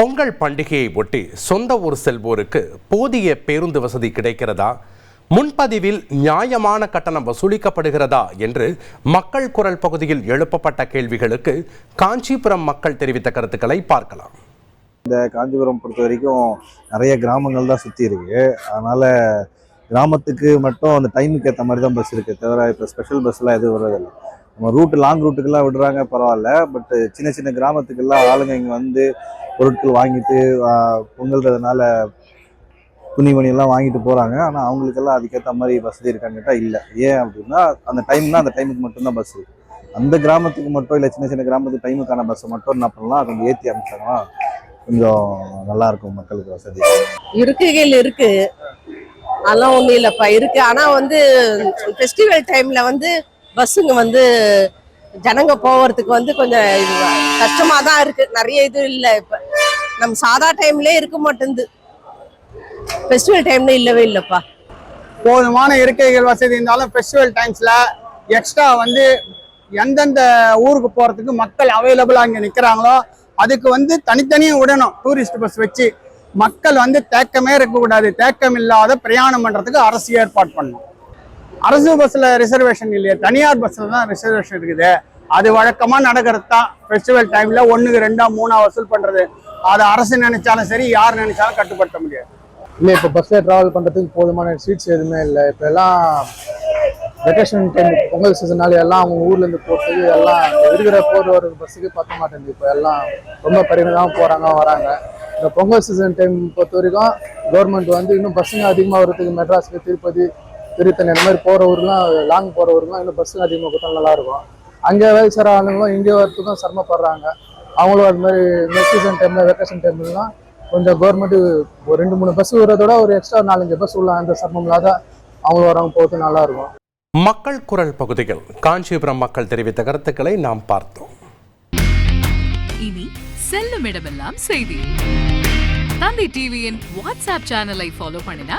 பொங்கல் பண்டிகையை ஒட்டி சொந்த ஊர் செல்வோருக்கு போதிய பேருந்து வசதி கிடைக்கிறதா? முன்பதிவில் நியாயமான கட்டணம் வசூலிக்கப்படுகிறதா? என்று மக்கள் குரல் பகுதியில் எழுப்பப்பட்ட கேள்விகளுக்கு காஞ்சிபுரம் மக்கள் தெரிவித்த கருத்துக்களை பார்க்கலாம். இந்த காஞ்சிபுரம் பொறுத்த வரைக்கும் நிறைய கிராமங்கள் தான் சுற்றி இருக்கு. அதனால கிராமத்துக்கு மட்டும் அந்த டைமுக்கு ஏற்ற மாதிரி தான் பஸ் இருக்குது தவிர இப்போ ஸ்பெஷல் பஸ்லாம் எதுவும் வர்றதில்லை. நம்ம ரூட் லாங் ரூட்டுக்கெல்லாம் விடுறாங்க பரவாயில்ல. பட் சின்ன சின்ன கிராமத்துக்கெல்லாம் ஆளுங்க இங்கே வந்து பொருட்கள் வாங்கிட்டு பொங்கல்றதுனால துணிமணி வாங்கிட்டு போகிறாங்க ஆனால் அவங்களுக்கெல்லாம் அதுக்கேற்ற மாதிரி வசதி இருக்கான்னு இல்லை. ஏன் அப்படின்னா அந்த டைம்னா அந்த டைமுக்கு மட்டும்தான் பஸ் அந்த கிராமத்துக்கு மட்டும் இல்லை சின்ன சின்ன கிராமத்துக்கு டைமுக்கான பஸ்ஸை மட்டும் என்ன பண்ணலாம்? கொஞ்சம் ஏற்றி அமைச்சாங்கன்னா கொஞ்சம் நல்லா இருக்கும் மக்களுக்கு வசதி. இருக்குகள் இருக்கு. அதெல்லாம் ஒன்றும் இல்லைப்பா இருக்கு. ஆனால் வந்து ஃபெஸ்டிவல் டைமில் வந்து பஸ்ஸுங்க வந்து ஜனங்க போகிறதுக்கு வந்து கொஞ்சம் இது கஷ்டமா தான் இருக்கு. நிறைய இது இல்லை இப்போ. நம்ம சாதா டைம்லேயே இருக்க மாட்டேங்குது. ஃபெஸ்டிவல் டைம்ல இல்லவே இல்லைப்பா. போதுமான இருக்கைகள் வசதி இருந்தாலும் ஃபெஸ்டிவல் டைம்ஸில் எக்ஸ்ட்ரா வந்து எந்தெந்த ஊருக்கு போகிறதுக்கு மக்கள் அவைலபிளாக இங்கே நிற்கிறாங்களோ அதுக்கு வந்து தனித்தனியாக விடணும். டூரிஸ்ட் பஸ் வச்சு மக்கள் வந்து தேக்கமே இருக்கக்கூடாது. தேக்கம் இல்லாத பிரயாணம் பண்ணுறதுக்கு அரசு ஏற்பாடு பண்ணணும். அரசு பஸ்ஸில் ரிசர்வேஷன் இல்லையா தனியார் பஸ்ஸில் தான் ரிசர்வேஷன் இருக்குது. அது வழக்கமாக நடக்கிறது தான். ஃபெஸ்டிவல் டைமில் ஒன்றுக்கு ரெண்டாக மூணாக வசூல் பண்ணுறது அதை அரசு நினைச்சாலும் சரி யார் நினைச்சாலும் கட்டுப்படுத்த முடியாது. இல்லை இப்போ பஸ்ஸில் ட்ராவல் பண்ணுறதுக்கு போதுமான சீட்ஸ் எதுவுமே இல்லை. இப்போ எல்லாம் வெக்கேஷன் டைம் பொங்கல் சீசனால எல்லாம் அவங்க ஊர்லேருந்து போகிறது எல்லாம் இருக்கிற போகிற ஒரு பஸ்ஸுக்கு பத்த மாட்டேங்குது. இப்போ எல்லாம் ரொம்ப பரிணாம போகிறாங்க வராங்க. இந்த பொங்கல் சீசன் டைம் பொறுத்த வரைக்கும் கவர்மெண்ட் வந்து இன்னும் பஸ்ஸுங்க அதிகமாக வரதுக்கு மெட்ராஸுக்கு திருப்பதி திருத்தணி அந்த மாதிரி போகிற ஊர்லாம் லாங் போகிற ஊர்லாம் இன்னும் பஸ்ஸுங்க அதிகமாக கொடுத்தா நல்லாயிருக்கும். அங்கே வேலை செய்கிற ஆளுங்களும் இங்கே வரத்துக்கும் சிரமப்படுறாங்க. அவங்களும் அது மாதிரி இந்த சீசன் டைமில் வெக்கேஷன் டைம்லாம் கொஞ்சம் கவர்மெண்ட் ஒரு ரெண்டு மூணு பஸ் விடுறதோட ஒரு எக்ஸ்ட்ரா நாலஞ்சு பஸ் உள்ள அந்த சிரமம் இல்லாத அவங்க வரவங்க போகிறது நல்லா இருக்கும் மக்கள் குரல் பகுதியில் காஞ்சிபுரம் மக்கள் தெரிவித்த கருத்துக்களை நாம் பார்த்தோம். இனி செல்லும் இடமெல்லாம் செய்தி. தந்தை டிவியின் வாட்ஸ்அப் சேனலை ஃபாலோ பண்ணினா